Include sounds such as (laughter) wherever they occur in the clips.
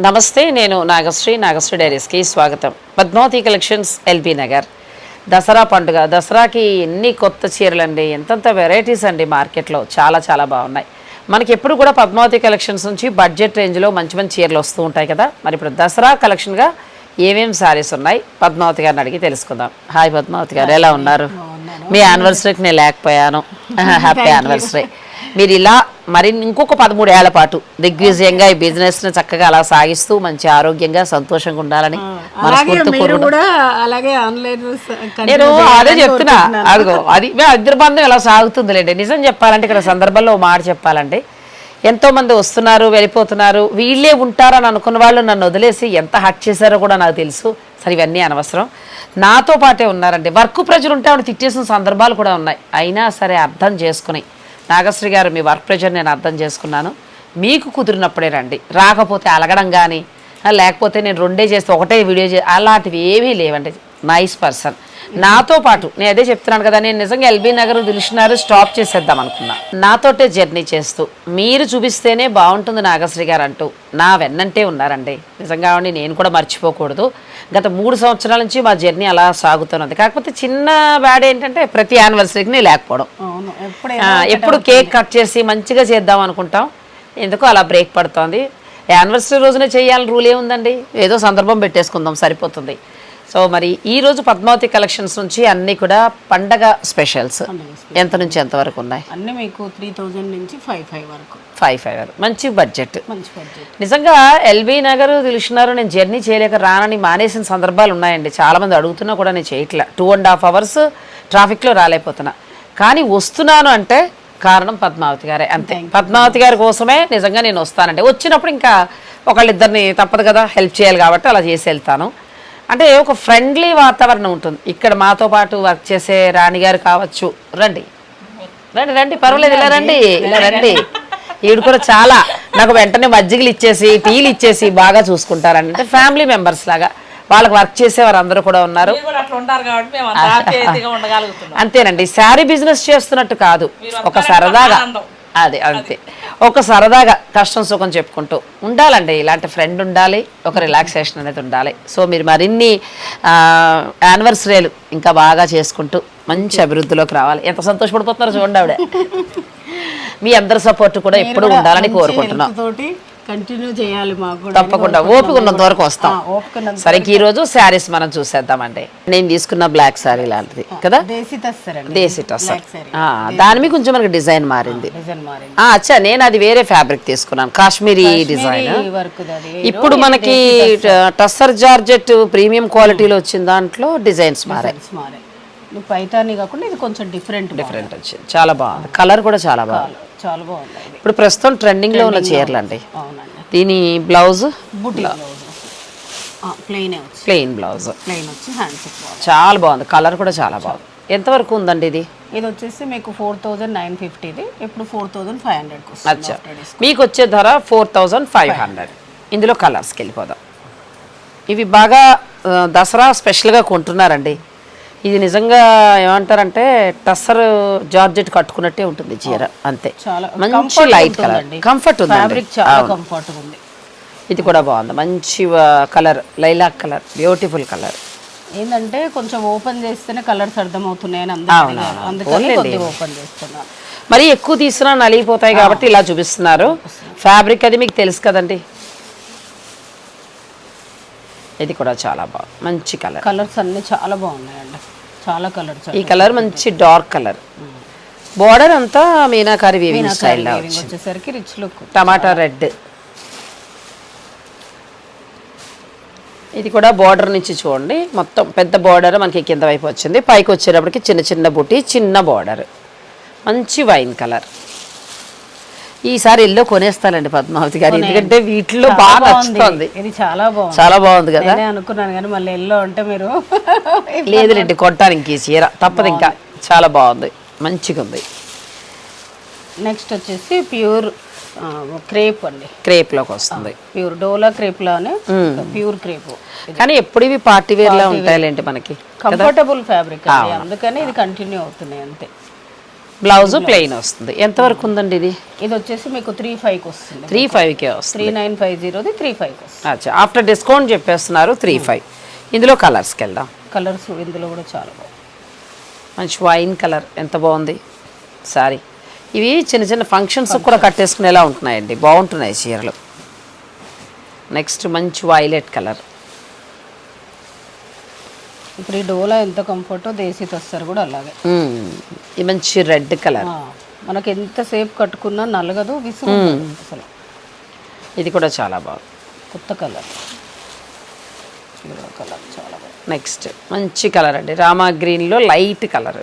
నమస్తే నేను నాగశ్రీ నాగశ్రీ డైరీస్కి స్వాగతం. Padmavati collections LB Nagar. దసరా పండుగ దసరాకి ఎన్ని కొత్త చీరలండి ఎంతంత వెరైటీస్ అండి మార్కెట్లో చాలా చాలా బాగున్నాయి. మనకి ఎప్పుడు కూడా పద్మావతి కలెక్షన్స్ నుంచి బడ్జెట్ రేంజ్లో మంచి మంచి చీరలు వస్తూ ఉంటాయి కదా. మరి ఇప్పుడు దసరా కలెక్షన్గా ఏమేం శారీస్ ఉన్నాయి? పద్మావతి గారిని అడిగి తెలుసుకుందాం. హాయ్ పద్మావతి గారు ఎలా ఉన్నారు? మీ యానివర్సరీకి నేను లేకపోయాను. (laughs) హ్యాపీ యానివర్సరీ మీరు ఇలా మరి ఇంకొక పదమూడు ఏళ్ళ పాటు దిగ్విజయంగా ఈ బిజినెస్ని చక్కగా అలా సాగిస్తూ మంచి ఆరోగ్యంగా సంతోషంగా ఉండాలని నేను అదే చెప్తున్నా. అదిగో అది మేము ఇద్దరు బంధం ఇలా సాగుతుందిలేండి. నిజం చెప్పాలంటే ఇక్కడ సందర్భంలో మాట చెప్పాలంటే ఎంతో మంది వస్తున్నారు వెళ్ళిపోతున్నారు వీళ్ళే ఉంటారని అనుకున్న వాళ్ళు నన్ను వదిలేసి ఎంత హట్ చేశారో కూడా నాకు తెలుసు. సరే ఇవన్నీ అనవసరం. నాతో పాటే ఉన్నారండి. వర్క్ ప్రెజర్ ఉంటే ఆవిడ తిట్టేసిన సందర్భాలు కూడా ఉన్నాయి. అయినా సరే అర్థం చేసుకుని నాగశ్రీ గారు మీ వర్క్ ప్రెజర్ నేను అర్థం చేసుకున్నాను. మీకు కుదిరినప్పుడే రండి. రాకపోతే అలగడం కానీ లేకపోతే నేను రెండే చేస్తే ఒకటే వీడియో చే అలాంటివి ఏమీ లేవండి. Nice person. నాతో పాటు నేను అదే చెప్తున్నాను కదా నేను నిజంగా ఎల్బీ నగర్ దిల్షునారు స్టాప్ చేసేద్దాం అనుకున్నా. నాతోటే జర్నీ చేస్తూ మీరు చూపిస్తేనే బాగుంటుంది నాగశ్రీ గారు అంటూ. నా వెన్నంటే ఉన్నారండి. నిజంగా నేను కూడా మర్చిపోకూడదు. గత మూడు సంవత్సరాల నుంచి మా జర్నీ అలా సాగుతున్నది. కాకపోతే చిన్న బ్యాడ్ ఏంటంటే ప్రతి యానివర్సరీకి లేకపోవడం. ఎప్పుడు కేక్ కట్ చేసి మంచిగా చేద్దాం అనుకుంటాం. ఎందుకో అలా బ్రేక్ పడుతోంది. యానివర్సరీ రోజునే చేయాలని రూల్ ఏముందండి? ఏదో సందర్భం పెట్టేసుకుందాం సరిపోతుంది. సో మరి ఈ రోజు పద్మావతి కలెక్షన్స్ నుంచి అన్నీ కూడా పండగ స్పెషల్స్. ఎంత నుంచి ఎంత వరకు ఉన్నాయి? అన్ని మీకు త్రీ థౌజండ్ నుంచి ఫైవ్ ఫైవ్ వరకు. ఫైవ్ ఫైవ్ మంచి బడ్జెట్ మంచి బడ్జెట్ నిజంగా ఎల్బీ నగర్ తెలిసినారు నేను జర్నీ చేయలేక రానని మానేసిన సందర్భాలు ఉన్నాయండి. చాలామంది అడుగుతున్నా కూడా నేను చేయట్లే. టూ అండ్ హాఫ్ అవర్స్ ట్రాఫిక్లో రాలేకపోతున్నా. కానీ వస్తున్నాను అంటే కారణం పద్మావతి గారే. అంతే. పద్మావతి గారి కోసమే నిజంగా నేను వస్తానంటే వచ్చినప్పుడు ఇంకా ఒకళ్ళిద్దరిని తప్పదు కదా హెల్ప్ చేయాలి కాబట్టి అలా చేసి వెళ్తాను. అంటే ఒక ఫ్రెండ్లీ వాతావరణం ఉంటుంది. ఇక్కడ మాతో పాటు వర్క్ చేసే రాణి గారు కావచ్చు. రండి. రండి రండి. పర్వాలేదు ఇలా రండి. ఇలా రండి. ఈవిడ కూడా చాలా నాకు వెంటనే మజ్జిగలు ఇచ్చేసి టీలు ఇచ్చేసి బాగా చూసుకుంటారండి అంటే ఫ్యామిలీ మెంబర్స్ లాగా. వాళ్ళకి వర్క్ చేసేవారు అందరూ కూడా ఉన్నారు. అంతేనండి. శారీ బిజినెస్ చేస్తున్నట్టు కాదు. ఒక సరదాగా. అదే అంతే. ఒక సరదాగా కష్టం సుఖం చెప్పుకుంటూ ఉండాలండి. ఇలాంటి ఫ్రెండ్ ఉండాలి ఒక రిలాక్సేషన్ అనేది ఉండాలి. సో మీరు మరిన్ని యానివర్సరీలు ఇంకా బాగా చేసుకుంటూ మంచి అభివృద్ధిలోకి రావాలి. ఎంత సంతోషపడిపోతున్నారో చూడండి ఆవిడ. మీ అందరి సపోర్ట్ కూడా ఎప్పుడు ఉండాలని కోరుకుంటున్నాం. కంటిన్యూ చేయాలి మాకు కూడా. తప్పకుండా. ఓపిక ఉన్నంత వరకు వస్తాం. ఓపిక సరే ఈ రోజు శారీస్ మనం చూసేద్దామండి. నేను తీసుకున్న బ్లాక్ శారీ లాంటిది కదా? దేశీ saree. దాని మీద కొంచెం మనకి డిజైన్ మారింది. అచ్చా నేను అది వేరే ఫ్యాబ్రిక్ తీసుకున్నాను. కాశ్మీరీ డిజైన్. ఇప్పుడు మనకి టస్సర్ జార్జెట్ ప్రీమియం క్వాలిటీలో వచ్చిన దాంట్లో డిజైన్స్ మారాయి. పైతాని కాకుండా ఇది కొంచెం డిఫరెంట్ డిఫరెంట్ వచ్చింది. చాలా బాగుంది. కలర్ కూడా చాలా బాగుంది. చాలా బాగుంది. ఇప్పుడు ప్రస్తుతం ట్రెండింగ్లో ఉన్న చీరలు అండి అవునండి. దీని బ్లౌజ్? Plain blouse. ప్లెయిన్ వచ్చి. హ్యాండ్స్ చాలా బాగుంది. కలర్ కూడా చాలా బాగుంది. ఎంతవరకు ఉందండి ఇది? ఇది వచ్చేసి మీకు ఫోర్ థౌజండ్ నైన్ ఫిఫ్టీది ఇప్పుడు ఫోర్ థౌజండ్ ఫైవ్ హండ్రెడ్కి అచ్చా. మీకు వచ్చే ధర ఫోర్ థౌజండ్ ఫైవ్ హండ్రెడ్ ఇందులో కలర్స్కి వెళ్ళిపోదాం. ఇవి బాగా దసరా స్పెషల్గా కొంటున్నారండి. ఇది నిజంగా ఏమంటారంటే టస్సర్ జార్జెట్ కట్టుకున్నట్టే ఉంటుంది చీర అంతే. చాలా మంచి లైట్ కలర్ కంఫర్ట్ ఉంది ఫ్యాబ్రిక్ చాలా ఉంది. ఇది కూడా బాగుంది. మంచి colour lilac colour beautiful colour ఏంటంటే కొంచెం ఓపెన్ చేస్తేనే కలర్స్ అర్థమవుతున్నాయని. అందుకని ఓపెన్ చేస్తున్నాను. మరి ఎక్కువ తీసినా నలిగిపోతాయి కాబట్టి ఇలా చూపిస్తున్నారు. ఫ్యాబ్రిక్ అది మీకు తెలుసు కదండి. ఇది కూడా చాలా బాగుంది మంచి కలర్. కలర్స్ అన్ని చాలా బాగున్నాయండి. చాలా కలర్స్ ఈ కలర్ మంచి డార్క్ కలర్. బోర్డర్ అంతా మీనాకారి వీవింగ్ స్టైల్లో వచ్చింది. వచ్చేసరికి రిచ్ లుక్ టమాటా రెడ్ ఇది కూడా బార్డర్ నుంచి చూడండి. మొత్తం పెద్ద బార్డర్ మనకి కింద వైపు వచ్చింది. పైకి వచ్చేటప్పటికి చిన్న చిన్న బుట్టి చిన్న బార్డర్ మంచి వైన్ కలర్. ఈసారి ఎల్లో కొనేస్తానండి పద్మావతి గారు. ఎందుకంటే వీటిలో బాగా నచ్చుతుంది. ఇది చాలా బాగుంది. చాలా బాగుంది కదా? నేనే అనుకున్నాను కానీ మళ్ళీ ఎల్లో అంటే మీరు (laughs) లేదులేండి కొట్టానికి ఈ చీర. తప్పదు ఇంకా. చాలా బాగుంది. మంచిగా ఉంది. నెక్స్ట్ వచ్చేసి ప్యూర్ క్రేప్ అండి. క్రేప్లోకి వస్తుంది. ప్యూర్ డోలా క్రేప్ లానే ప్యూర్ క్రేప్. కానీ ఎప్పుడు ఇవి పార్టీ వేర్. లా ఉంటాయిలేంటి మనకి కంఫర్టబుల్ ఫ్యాబ్రిక్ అందుకని ఇది కంటిన్యూ అవుతున్నాయి అంతే. బ్లౌజ్ ప్లెయిన్ వస్తుంది. ఎంతవరకు ఉందండి ఇది? ఇది వచ్చేసి మీకు త్రీ ఫైవ్కి వస్తుంది. త్రీ ఫైవ్కే వస్తుంది. త్రీ నైన్ ఫైవ్ జీరోది త్రీ ఫైవ్కి వస్తుంది. అచ్చా. ఆఫ్టర్ డిస్కౌంట్ చెప్పేస్తున్నారు త్రీ ఫైవ్ ఇందులో కలర్స్కి వెళ్దాం. కలర్స్ ఇందులో కూడా చాలా బాగుంది. మంచి వైన్ కలర్ ఎంత బాగుంది? సారీ ఇవి చిన్న చిన్న ఫంక్షన్స్ కూడా కట్టేసుకునేలా ఉంటున్నాయండి. బాగుంటున్నాయి చీరలు. నెక్స్ట్ మంచి వైలెట్ కలర్ ఇప్పుడు ఈ డోలా ఎంత కంఫర్టో దేశీ తస్తారు కూడా అలాగే. ఈ మంచి రెడ్ కలర్. మనకి ఎంతసేపు కట్టుకున్నా నలగదు విసుగు అసలు. ఇది కూడా చాలా బాగుంది. కొత్త కలర్. కలర్ చాలా బాగుంది. నెక్స్ట్ మంచి కలర్ అండి. రామా గ్రీన్లో లైట్ కలర్.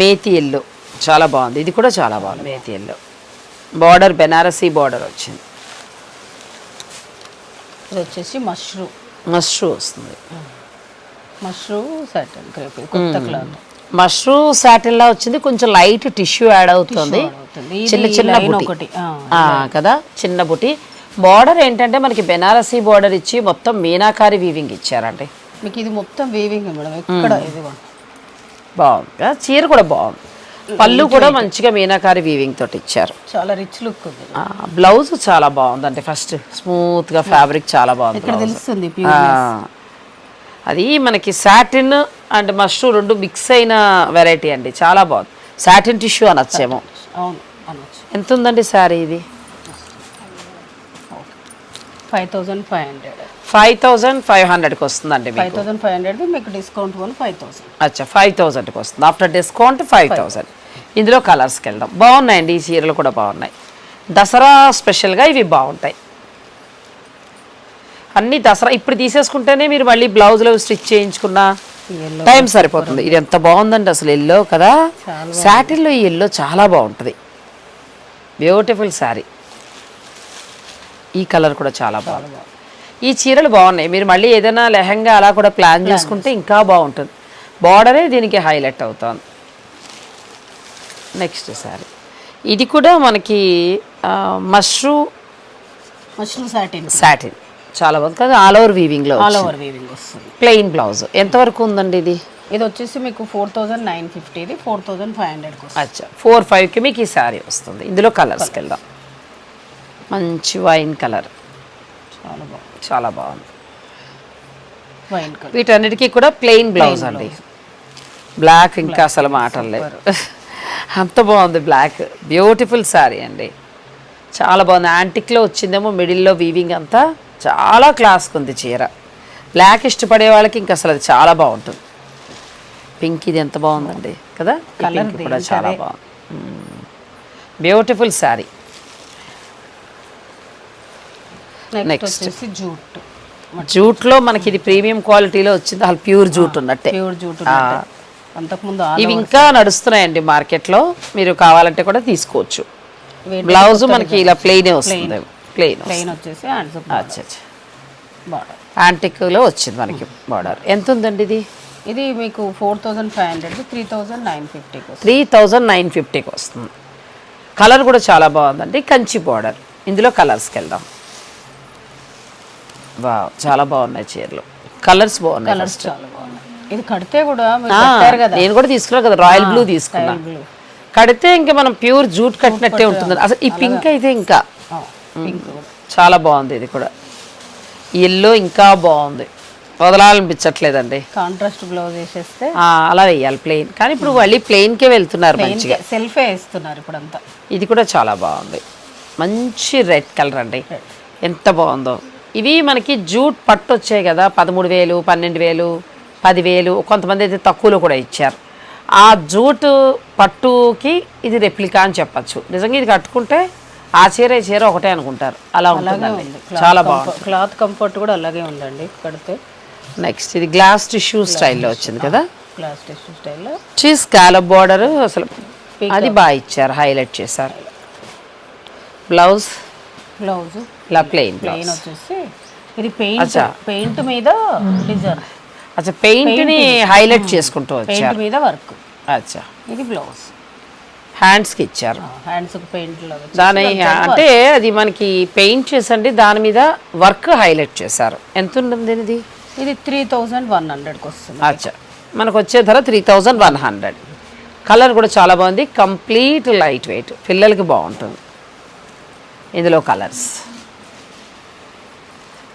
మేతి ఎల్లో. చాలా బాగుంది. ఇది కూడా చాలా బాగుంది. Methi yellow. Border Benarasi border వచ్చింది. ఇది వచ్చేసి మష్రూమ్. మష్రూ వస్తుంది మష్రూమ్ సాటన్ క్రేప్ కొత్త క్లాత్. మష్రూ సాటిన్లా వచ్చింది కొంచెం లైట్ టిష్యూ యాడ్ అవుతుంది. చిన్న చిన్న ఒకటి, కదా? చిన్న బుటి. బార్డర్ ఏంటంటే మనకి బెనారసీ బార్డర్ ఇచ్చి మొత్తం మీనాకారి వీవింగ్ ఇచ్చారండి. మీకు ఇది మొత్తం వీవింగ్ మేడం ఎక్కడ ఇది బాగుంది. చీర కూడా బాగుంది. పళ్ళు కూడా మంచిగా మీనాకారి వీవింగ్ తోటి ఇచ్చారు. చాలా రిచ్ లుక్ ఉంది. బ్లౌజ్ చాలా బాగుందండి ఫస్ట్ స్మూత్గా ఫ్యాబ్రిక్ చాలా బాగుంది. తెలుస్తుంది అది మనకి సాటిన్ అండ్ మష్రూ రెండు మిక్స్ అయిన వెరైటీ అండి. చాలా బాగుంది. సాటిన్ టిష్యూ అనొచ్చేమో. ఎంత ఉందండి శారీ ఇది? Five thousand five hundred five thousand five హండ్రెడ్కి వస్తుందండి ఫైవ్ థౌసండ్ ఫైవ్ హండ్రెడ్ మీకు డిస్కౌంట్ వన్ ఫైవ్ థౌసండ్ అచ్చా ఫైవ్ థౌజండ్కి వస్తుంది. After discount five thousand. ఇందులో కలర్స్కి వెళ్దాం బాగున్నాయండి ఈ చీరలు కూడా బాగున్నాయి. దసరా స్పెషల్గా ఇవి బాగుంటాయి. అన్ని దసరా ఇప్పుడు తీసేసుకుంటేనే మీరు మళ్ళీ బ్లౌజ్లో స్టిచ్ చేయించుకున్నా టైం సరిపోతుంది. ఇది ఎంత బాగుందండి అసలు ఎల్లో కదా? శాటిన్లో ఈ ఎల్లో చాలా బాగుంటుంది. బ్యూటిఫుల్ శారీ ఈ కలర్ కూడా చాలా బాగుంది. ఈ చీరలు బాగున్నాయి. మీరు మళ్ళీ ఏదైనా లెహంగా అలా కూడా ప్లాన్ చేసుకుంటే ఇంకా బాగుంటుంది. బార్డరే దీనికి హైలైట్ అవుతుంది. నెక్స్ట్ శారీ ఇది కూడా మనకి మష్రూ మష్రూమ్ సాటిన్ సాటిన్ చాలా బాగుంది. కదా ఆల్ ఓవర్ వీవింగ్లో ఆల్ ఓవర్ వీవింగ్ వస్తుంది. ప్లెయిన్ బ్లౌజ్ ఎంతవరకు ఉందండి ఇది? ఇది వచ్చేసి మీకు ఫోర్ థౌజండ్ నైన్ ఫిఫ్టీది ఫోర్ థౌజండ్ ఫైవ్ హండ్రెడ్కి వస్తుంది. అచ్చా. ఫోర్ ఫైవ్కి మీకు ఈ శారీ వస్తుంది. ఇందులో కలర్స్కి వెళ్దాం. మంచి వైన్ కలర్ చాలా బాగుంది. చాలా బాగుంది. వైన్ కలర్ వీటన్నిటికీ కూడా ప్లెయిన్ బ్లౌజ్ అండి. బ్లాక్ ఇంకా అసలు మాటలు లేవు. (laughs) అంత బాగుంది బ్లాక్ బ్యూటిఫుల్ శారీ అండి. చాలా బాగుంది. యాంటిక్లో వచ్చిందేమో మిడిల్లో వీవింగ్ అంతా చాలా క్లాస్కి ఉంది చీర. బ్లాక్ ఇష్టపడే వాళ్ళకి ఇంకా అసలు అది చాలా బాగుంటుంది. పింక్ ఇది ఎంత బాగుందండి కదా? కలర్ కూడా చాలా బాగుంది. Beautiful sari next jute. జూట్లో మనకి ఇది ప్రీమియం క్వాలిటీలో వచ్చింది. అసలు ప్యూర్ జూట్ ఉన్నట్టే. Pure jute. అంతకుముందు ఇవి ఇంకా నడుస్తున్నాయండి మార్కెట్లో. మీరు కావాలంటే కూడా తీసుకోవచ్చు. బ్లౌజ్ మనకి ఇలా ప్లెయినే వస్తుంది. ప్లెయిన్ ప్లెయిన్ వచ్చేసి అచ్చా అచ్చా బార్డర్ యాంటిక్లో వచ్చింది మనకి బార్డర్ ఎంత ఉందండి ఇది? ఇది మీకు four thousand five hundred three thousand nine ఫిఫ్టీకి వస్తుంది. త్రీ థౌజండ్ నైన్ ఫిఫ్టీకి వస్తుంది. కలర్ కూడా చాలా బాగుందండి. కంచి బార్డర్ ఇందులో కలర్స్కి వెళ్దాం. వా చాలా బాగున్నాయి చీరలు. కలర్స్ బాగున్నాయి కలర్స్ first. చాలా బాగున్నాయి. ఇది కడితే కూడా మీరు ఆ, కట్టారు కదా? నేను కూడా తీసుకున్నా కదా రాయల్ బ్లూ తీసుకున్నా. కడితే ఇంకా మనం ప్యూర్ జూట్ కట్టినట్టే ఉంటుంది అసలు ఈ పింక్ అయితే ఇంకా. చాలా బాగుంది ఇది కూడా. ఎల్లో ఇంకా బాగుంది. వదలాలనిపించట్లేదండి. కాంట్రాస్ట్ బ్లౌజ్ వేసేస్తే అలా వేయాలి ప్లెయిన్ కానీ ఇప్పుడు మళ్ళీ ప్లెయిన్కే వెళ్తున్నారు మంచిగా. సెల్ఫే వేస్తున్నారు ఇప్పుడు అంతా ఇది కూడా చాలా బాగుంది. మంచి రెడ్ కలర్ అండి. ఎంత బాగుందో. ఇవి మనకి జూట్ పట్టు వచ్చాయి కదా పదమూడు వేలు పన్నెండు వేలు పదివేలు కొంతమంది అయితే తక్కువలో కూడా ఇచ్చారు. ఆ జూట్ పట్టుకి ఇది రెప్లికా అని చెప్పచ్చు. నిజంగా ఇది కట్టుకుంటే ఆ చీర ఈ చీర ఒకటే అనుకుంటారు. అలా ఉంటుందండి. చాలా బాగుంది క్లాత్ కంఫర్ట్ కూడా అలాగే ఉందండి కడితే. నెక్స్ట్ ఇది గ్లాస్ టిష్యూ స్టైల్లో వచ్చింది కదా? క్లాస్ టిష్యూ స్టైల్లో చీ స్కాలప్ బార్డర్ అసలు అది బాగా ఇచ్చారు హైలైట్ చేశారు. బ్లౌజ్ బ్లౌజ్ ఇలా ప్లెయిన్ ప్లెయిన్ వచ్చేసి ఇది పెయింట్. పెయింట్ మీద డిజైన్ అచ్చా పెయింట్ని హైలైట్ చేసుకుంటూ పెయింట్ వచ్చారు మీద వర్క్ అచ్చా. ఇది బ్లౌజ్ హ్యాండ్స్కి ఇచ్చారు. హ్యాండ్స్ పెయింట్ దాని అంటే అది మనకి పెయింట్ చేసండి దాని మీద వర్క్ హైలైట్ చేశారు. ఎంత ఉంటుంది ఇది ఇది త్రీ థౌజండ్ వన్ హండ్రెడ్కి వస్తుంది. అచ్చా. మనకు వచ్చే ధర three thousand one hundred colour కూడా చాలా బాగుంది. కంప్లీట్ లైట్ వెయిట్ పిల్లలకి బాగుంటుంది. ఇందులో కలర్స్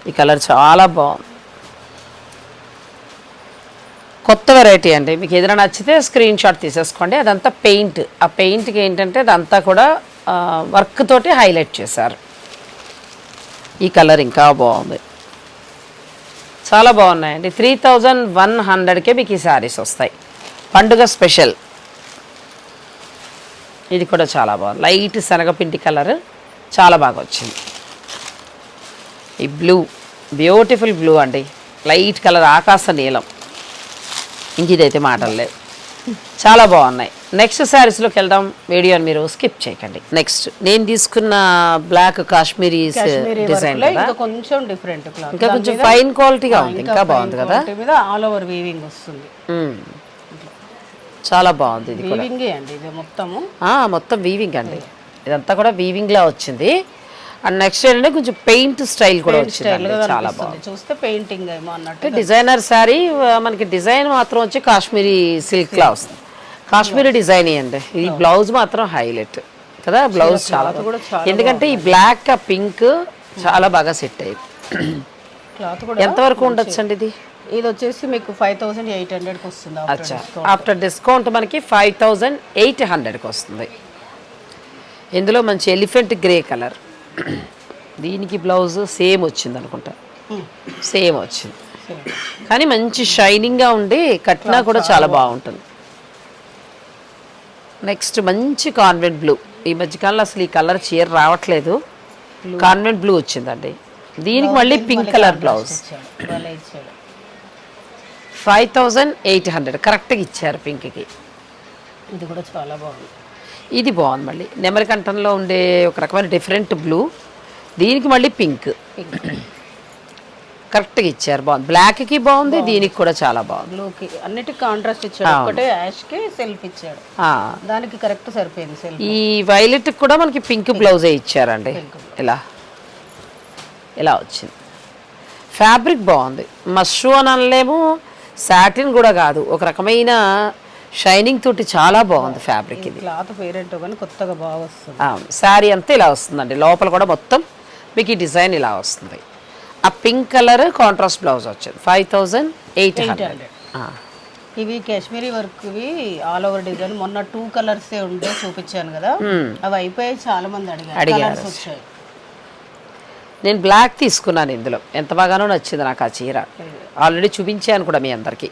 ఈ కలర్ చాలా బాగుంది. కొత్త వెరైటీ అండి. మీకు ఏదైనా నచ్చితే స్క్రీన్ షాట్ తీసేసుకోండి. అదంతా పెయింట్ ఆ పెయింట్కి ఏంటంటే అదంతా కూడా వర్క్ తోటి హైలైట్ చేశారు. ఈ కలర్ ఇంకా బాగుంది. చాలా బాగున్నాయండి. త్రీ థౌజండ్ వన్ హండ్రెడ్కే మీకు ఈ శారీస్ వస్తాయి. పండుగ స్పెషల్ ఇది కూడా చాలా బాగుంది. లైట్ శనగపిండి కలర్ చాలా బాగా వచ్చింది. ఈ బ్లూ బ్యూటిఫుల్ బ్లూ అండి. లైట్ కలర్ ఆకాశ నీలం. ఇంక ఇదైతే మాటలు లేవు. చాలా బాగున్నాయి. నెక్స్ట్ శారీస్లోకి వెళ్దాం. వీడియోని మీరు స్కిప్ చేయకండి. నెక్స్ట్ నేను తీసుకున్న బ్లాక్ కాశ్మీరీ కాశ్మీరీ డిజైన్ కొంచెం డిఫరెంట్ క్లాత్ ఇంకా కొంచెం ఫైన్ క్వాలిటీగా ఉంది. ఇంకా బాగుంది కదా. మీద ఆల్ ఓవర్ వీవింగ్ వస్తుంది. చాలా బాగుంది ఇది కూడా. వీవింగ్ అండి ఇది మొత్తము? ఆ, మొత్తం వీవింగ్ అండి. ఇదంతా కూడా వీవింగ్ లా వచ్చింది. అండ్ నెక్స్ట్ ఏంటంటే కొంచెం పెయింట్ స్టైల్ కూడా వచ్చింది చాలా బాగుంది. చూస్తే పెయింటింగ్ ఏమో అన్నట్టు అంటే డిజైనర్ శారీ మనకి డిజైన్ మాత్రం వచ్చి కాశ్మీరీ సిల్క్ లా వస్తుంది. కాశ్మీరీ డిజైన్ అండి. ఈ బ్లౌజ్ మాత్రం హైలైట్ కదా? బ్లౌజ్ చాలా. ఎందుకంటే ఈ బ్లాక్ పింక్ చాలా బాగా సెట్ అయ్యింది క్లాత్ కూడా ఎంతవరకు ఉండొచ్చు అండి ఇది? ఇది వచ్చేసి మీకు ఫైవ్ థౌసండ్ ఎయిట్ హండ్రెడ్కి వస్తుంది అచ్చా. ఆఫ్టర్ డిస్కౌంట్ మనకి ఫైవ్ థౌజండ్ ఎయిట్ హండ్రెడ్కి వస్తుంది. ఇందులో మంచి ఎలిఫెంట్ గ్రే కలర్ దీనికి బ్లౌజ్ సేమ్ వచ్చింది అనుకుంటా. సేమ్ వచ్చింది. కానీ మంచి షైనింగ్గా ఉండి కట్టినా కూడా చాలా బాగుంటుంది. నెక్స్ట్ మంచి కాన్వెంట్ బ్లూ. ఈ మధ్యకాలంలో అసలు ఈ కలర్ చీర రావట్లేదు. కాన్వెంట్ బ్లూ వచ్చిందండి. దీనికి మళ్ళీ pink colour blouse. Five thousand eight hundred. కరెక్ట్గా ఇచ్చారు పింక్కి. ఇది కూడా చాలా బాగుంది. ఇది బాగుంది మళ్ళీ. నెమరికంఠంలో ఉండే ఒక రకమైన డిఫరెంట్ బ్లూ. దీనికి మళ్ళీ పింక్. కరెక్ట్గా ఇచ్చారు. బాగుంది. బ్లాక్కి బాగుంది దీనికి కూడా చాలా బాగుంది. బ్లూకి అన్నిటికి కాంట్రాస్ట్ ఇచ్చాడు. ఒకటే యాష్కి సెల్ఫ్ ఇచ్చాడు. దానికి కరెక్ట్ సరిపోయింది సెల్ఫ్ ఈ వైలెట్ కూడా మనకి పింక్ బ్లౌజే ఇచ్చారండి. ఇలా. ఇలా వచ్చింది. ఫ్యాబ్రిక్ బాగుంది. మష్రూ అని అనలేము సాటిన్ కూడా కాదు. ఒక రకమైన షైనింగ్ తోటి చాలా బాగుంది ఫ్యాబ్రిక్ ఇది. క్లాత్ పేరెంటో కానీ కొత్తగా బాగా వస్తుంది. శారీ అంతా ఇలా వస్తుందండి. లోపల కూడా మొత్తం మీకు ఈ డిజైన్ ఇలా వస్తుంది. ఆ పింక్ కలర్ కాంట్రాస్ట్ బ్లౌజ్ వచ్చింది. Five thousand eight hundred. ఇవి కాశ్మీరీ వర్క్ ఇవి ఆల్ ఓవర్ డిజైన్ మొన్న టూ కలర్స్ ఉంటే చూపించాను కదా. అవి అయిపోయాయి చాలా మంది అడిగారు. అడిగారు. వచ్చాయి. నేను బ్లాక్ తీసుకున్నాను ఇందులో. ఎంత బాగానో నచ్చింది నాకు ఆ చీర. ఆల్రెడీ చూపించాను కూడా మీ అందరికి.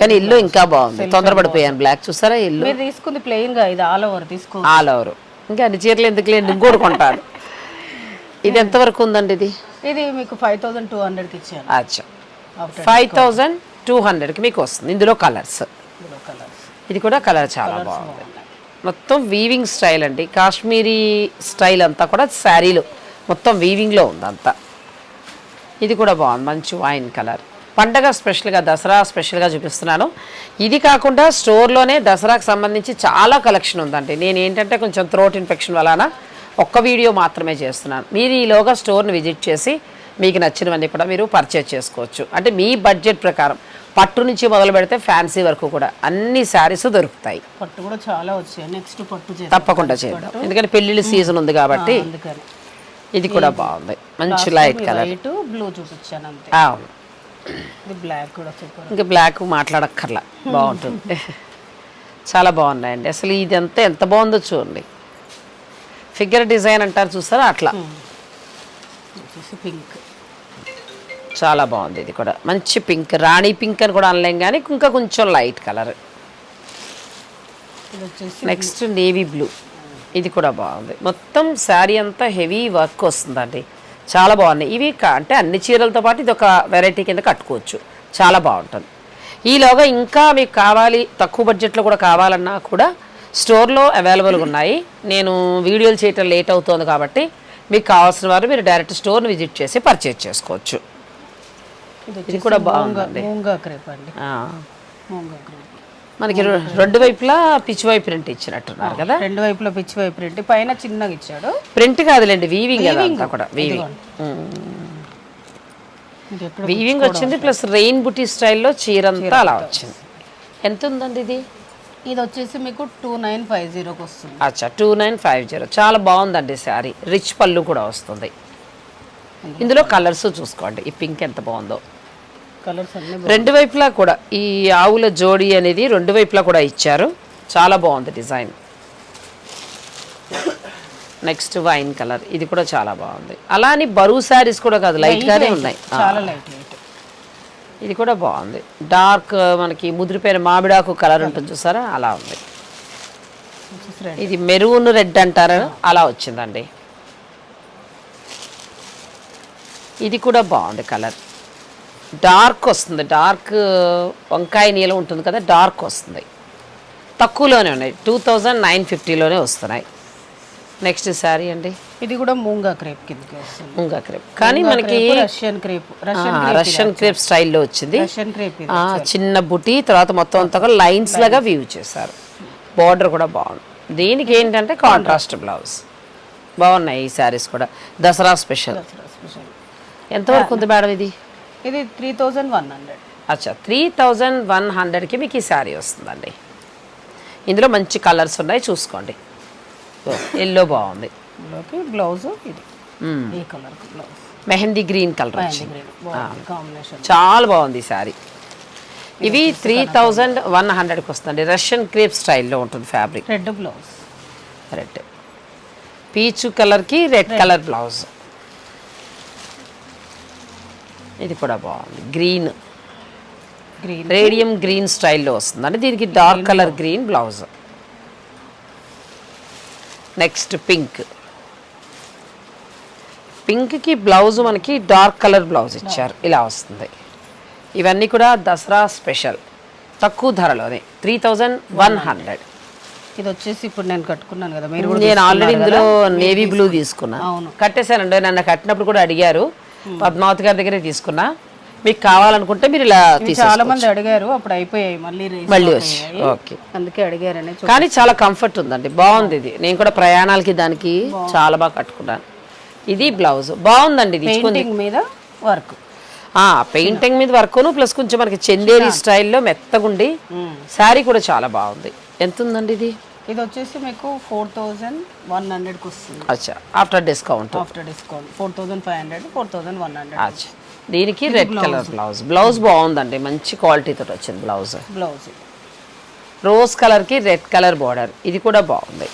కానీ ఇల్లు ఇంకా బాగుంది. తొందరపడిపోయాను. బ్లాక్ చూసారా? ఇల్లు? మీరు తీసుకుంది ప్లెయిన్గా ఇది ఆల్ ఓవర్ తీసుకో. ఆల్ ఓవర్ ఇంకా అన్ని చీరలు ఎందుకు లేండి ఇంకోటి కొంటాను. (laughs) ఇది ఎంతవరకు ఉందండి ఇది? ఇది మీకు ఫైవ్ థౌసండ్ టూ హండ్రెడ్కి ఇచ్చాను. అచ్చా. ఫైవ్ థౌజండ్ టూ హండ్రెడ్కి మీకు వస్తుంది. ఇందులో కలర్స్ కలర్స్ ఇది కూడా కలర్ చాలా బాగుంది. మొత్తం వీవింగ్ స్టైల్ అండి. కాశ్మీరీ స్టైల్ అంతా కూడా శారీలో. మొత్తం వీవింగ్లో ఉంది అంతా. ఇది కూడా బాగుంది. మంచి వైన్ కలర్ పండగ స్పెషల్గా దసరా స్పెషల్గా చూపిస్తున్నాను. ఇది కాకుండా స్టోర్లోనే దసరాకు సంబంధించి చాలా కలెక్షన్ ఉందండి. నేను ఏంటంటే కొంచెం థ్రోట్ ఇన్ఫెక్షన్ వలన ఒక్క వీడియో మాత్రమే చేస్తున్నాను. మీరు ఈలోగా స్టోర్ని విజిట్ చేసి మీకు నచ్చినవన్నీ కూడా మీరు పర్చేజ్ చేసుకోవచ్చు. అంటే మీ బడ్జెట్ ప్రకారం పట్టు నుంచి మొదలు పెడితే ఫ్యాన్సీ వరకు కూడా అన్ని శారీస్ దొరుకుతాయి. పట్టు కూడా చాలా వచ్చాయి. నెక్స్ట్ పట్టు తప్పకుండా చేద్దాం. ఎందుకంటే పెళ్ళిళ్ళ సీజన్ ఉంది కాబట్టి ఇది కూడా బాగుంది. మంచి లైట్ కలర్. బ్లూ చూపించాను అవును. బ్లాక్ కూడా సూపర్ ఇంకా బ్లాక్ మాట్లాడక్కర్లా. బాగుంటుంది. చాలా బాగున్నాయండి. అసలు ఇదంతా ఎంత బాగుందో చూడండి. ఫిగర్ డిజైన్ అంటారు చూసారా? అట్లా. పింక్ చాలా బాగుంది ఇది కూడా. మంచి పింక్ రాణి పింక్ అని కూడా అనలేం కానీ ఇంకా కొంచెం light colour next navy blue ఇది కూడా బాగుంది. మొత్తం శారీ అంతా హెవీ వర్క్ వస్తుందండి. చాలా బాగున్నాయి. ఇవి అంటే అన్ని చీరలతో పాటు ఇది ఒక వెరైటీ కింద కట్టుకోవచ్చు. చాలా బాగుంటుంది. ఈలోగా ఇంకా మీకు కావాలి తక్కువ బడ్జెట్లో కూడా కావాలన్నా కూడా స్టోర్లో అవైలబుల్గా ఉన్నాయి. నేను వీడియోలు చేయటం లేట్ అవుతుంది కాబట్టి మీకు కావాల్సిన వారు మీరు డైరెక్ట్ స్టోర్ని విజిట్ చేసి పర్చేజ్ చేసుకోవచ్చు. ఇది కూడా మూంగా మనకి రెండు వైపులా పిచ్చి వైపు ప్రింట్ ఇచ్చినట్టున్నారు కదా. రెండు వైపులో పిచ్చి వైపు రెడ్డి పైన చిన్నగా ఇచ్చాడు. ప్రింట్ కాదులేండి వీవింగ్ అదంతా కూడా వీవింగ్ వీవింగ్ వచ్చింది ప్లస్ రెయిన్ బుటీ స్టైల్లో చీర అంతా అలా వచ్చింది. ఎంత ఉందండి ఇది? ఇది వచ్చేసి మీకు టూ నైన్ ఫైవ్ జీరోకి వస్తుంది. అచ్చా టూ నైన్ ఫైవ్ జీరో చాలా బాగుందండి శారీ రిచ్ పళ్ళు కూడా వస్తుంది. ఇందులో కలర్స్ చూసుకోండి. ఈ పింక్ ఎంత బాగుందో. కలర్స్ అన్ని రెండు వైపులా కూడా ఈ ఆవుల జోడి అనేది రెండు వైపులా కూడా ఇచ్చారు. చాలా బాగుంది డిజైన్. Next wine colour. ఇది కూడా చాలా బాగుంది. అలా అని బరువు శారీస్ కూడా కాదు లైట్ గానే ఉన్నాయి. చాలా లైట్ ఇది కూడా బాగుంది. డార్క్ మనకి ముదిరిపోయిన మామిడాకు కలర్ ఉంటుంది చూసారా? అలా ఉంది. ఇది మెరూన్ రెడ్ అంటారు? అలా వచ్చిందండి. ఇది కూడా బాగుంది కలర్. డార్క్ వస్తుంది. డార్క్ వంకాయ నీలం ఉంటుంది కదా డార్క్ వస్తుంది. తక్కువలోనే ఉన్నాయి. టూ థౌజండ్ నైన్ ఫిఫ్టీలోనే వస్తున్నాయి. నెక్స్ట్ శారీ అండి? ఇది కూడా మూంగా క్రేప్ కిందకి వస్తుంది. ముంగా క్రేప్. కానీ మనకి రష్యన్ క్రేప్. రష్యన్ క్రేప్ స్టైల్లో వచ్చింది. రష్యన్ క్రేప్ చిన్న బుటీ తర్వాత మొత్తం అంతా లైన్స్ లాగా వ్యూ చేశారు. బార్డర్ కూడా బాగుంది. దీనికి ఏంటంటే కాంట్రాస్ట్ బ్లౌజ్ బాగున్నాయి ఈ శారీస్ కూడా. దసరా స్పెషల్. స్పెషల్. ఎంతవరకు ఉంది మేడం ఇది? ఇది త్రీ థౌజండ్ వన్ హండ్రెడ్. అచ్చా త్రీ థౌజండ్ వన్ హండ్రెడ్కి మీకు ఈ శారీ వస్తుందండి. ఇందులో మంచి కలర్స్ ఉన్నాయి చూసుకోండి. ఎల్లో బాగుంది. బ్లౌజ్ ఇది. ఈ colour blouse. Mehndi green colour వచ్చింది. కాంబినేషన్. చాలా బాగుంది ఈ శారీ. ఇవి త్రీ థౌజండ్ వన్ హండ్రెడ్కి వస్తుంది రష్యన్ క్రేప్ స్టైల్లో ఉంటుంది ఫ్యాబ్రిక్. Red blouse. రెడ్. పీచు కలర్కి రెడ్. Colour blouse. ఇది కూడా బాగుంది. గ్రీన్ గ్రీన్ రేడియం గ్రీన్ స్టైల్లో వస్తుంది అంటే దీనికి dark colour green blouse next pink పింక్కి బ్లౌజ్ మనకి డార్క్ కలర్ బ్లౌజ్ ఇచ్చారు. ఇలా వస్తుంది. ఇవన్నీ కూడా దసరా స్పెషల్ తక్కువ ధరలోనే. త్రీ థౌజండ్ వన్ హండ్రెడ్ ఇది వచ్చేసి ఇప్పుడు నేను కట్టుకున్నాను కదా. మీరు నేను ఆల్రెడీ ఇందులో? నేవీ బ్లూ తీసుకున్నా. అవును. కట్టేశానండి. నన్ను కట్టినప్పుడు కూడా అడిగారు. పద్మావతి గారి దగ్గరే తీసుకున్నా. మీకు కావాలనుకుంటే మీరు ఇలా చాలా మంది అడిగారు అప్పుడు అయిపోయాయి మళ్ళీ మళ్ళీ వచ్చి. ఓకే. అందుకే అడిగారని కానీ చాలా కంఫర్ట్ ఉందండి. బాగుంది ఇది. నేను కూడా ప్రయాణాలకి దానికి చాలా బాగా కట్టుకున్నాను. ఇది బ్లౌజ్ బాగుందండి ఇది మీద వర్క్ పెయింటింగ్ మీద వర్కును ప్లస్ కొంచెం మనకి చందేరి స్టైల్లో మెత్తగుండి శారీ కూడా చాలా బాగుంది. ఎంత ఉందండి ఇది? ఇది వచ్చేసి మీకు ఫోర్ థౌజండ్ వన్ హండ్రెడ్కి వస్తుంది. అచ్చా after discount after discount four thousand five hundred four thousand one hundred అచ్చా. దీనికి రెడ్ కలర్ బ్లౌజ్ బ్లౌజ్ బాగుందండి మంచి క్వాలిటీతో వచ్చింది బ్లౌజ్ బ్లౌజ్ రోజ్ కలర్కి రెడ్ కలర్ బార్డర్ ఇది కూడా బాగుంది.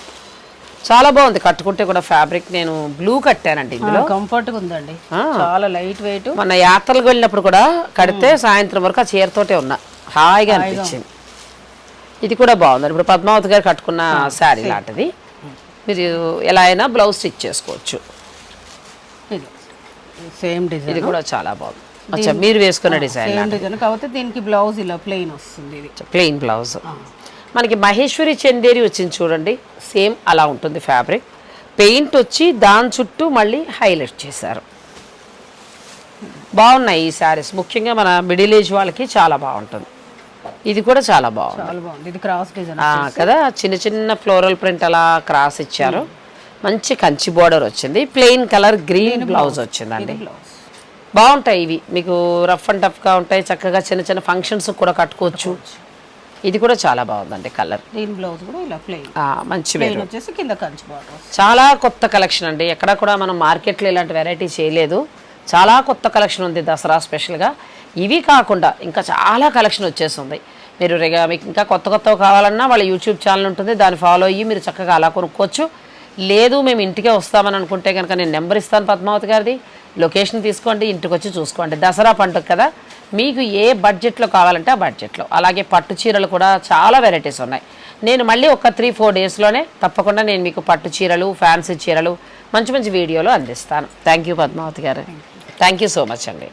చాలా బాగుంది కట్టుకుంటే కూడా ఫ్యాబ్రిక్ నేను బ్లూ కట్టానండి ఇందులో. కంఫర్ట్గా ఉందండి. చాలా లైట్ వెయిట్ మన యాత్రలకు వెళ్ళినప్పుడు కూడా కడితే సాయంత్రం వరకు ఆ చీరతోటే ఉన్నా. హాయిగా అనిపించింది. ఇది కూడా బాగుంది. ఇప్పుడు పద్మావతి గారు కట్టుకున్న శారీ లాంటిది. మీరు ఎలా అయినా బ్లౌజ్ స్టిచ్ చేసుకోవచ్చు. ఇది. సేమ్ ఇది డిజైన్ కూడా చాలా బాగుంది. అచ్చా మీరు వేసుకున్న డిజైన్ సేమ్ డిజైన్. కాకపోతే దీనికి బ్లౌజ్ ఇలా ప్లెయిన్ వస్తుంది ఇది. Plain blouse. మనకి మహేశ్వరి చందేరి వచ్చింది చూడండి. సేమ్ అలా ఉంటుంది ఫ్యాబ్రిక్ పెయింట్ వచ్చి దాని చుట్టూ మళ్ళీ హైలైట్ చేశారు. బాగున్నాయి ఈ శారీస్. ముఖ్యంగా మన మిడిల్ ఏజ్ వాళ్ళకి చాలా బాగుంటుంది. ఇది కూడా చాలా బాగుంది. ఇది క్రాస్ డిజైన్ కదా? చిన్న చిన్న ఫ్లోరల్ ప్రింట్ అలా క్రాస్ ఇచ్చారు. మంచి కంచి బోర్డర్ వచ్చింది. ప్లెయిన్ కలర్ గ్రీన్ బ్లౌజ్ వచ్చిందండి. బాగుంటాయి ఇవి. మీకు రఫ్ అండ్ టఫ్గా ఉంటాయి. చక్కగా చిన్న చిన్న ఫంక్షన్స్ కూడా కట్టుకోవచ్చు. ఇది కూడా చాలా బాగుందండి కలర్ దీని బ్లౌజ్ కూడా ఇలా ప్లెయిన్ మంచి వచ్చేసి కింద కంచి బార్డర్ చాలా కొత్త కలెక్షన్ అండి. ఎక్కడ కూడా మనం మార్కెట్లో ఇలాంటి వెరైటీ చేయలేదు. చాలా కొత్త కలెక్షన్ ఉంది దసరా స్పెషల్గా ఇవి కాకుండా ఇంకా చాలా కలెక్షన్ వచ్చేస్తుంది మీరు రేగా మీకు ఇంకా కొత్త కొత్తవి కావాలన్నా వాళ్ళ యూట్యూబ్ ఛానల్ ఉంటుంది దాన్ని ఫాలో అయ్యి మీరు చక్కగా అలా కొనుక్కోవచ్చు. లేదు మేము ఇంటికే వస్తామని అనుకుంటే కనుక నేను నెంబర్ ఇస్తాను పద్మావతి గారిది. లొకేషన్ తీసుకోండి ఇంటికి వచ్చి చూసుకోండి. దసరా పండుగ కదా మీకు ఏ బడ్జెట్లో కావాలంటే ఆ బడ్జెట్లో. అలాగే పట్టు చీరలు కూడా చాలా వెరైటీస్ ఉన్నాయి. నేను మళ్ళీ ఒక త్రీ ఫోర్ డేస్లోనే తప్పకుండా నేను మీకు పట్టు చీరలు ఫ్యాన్సీ చీరలు మంచి మంచి వీడియోలు అందిస్తాను. థ్యాంక్ యూ పద్మావతి గారు. థ్యాంక్ యూ సో మచ్ అండి.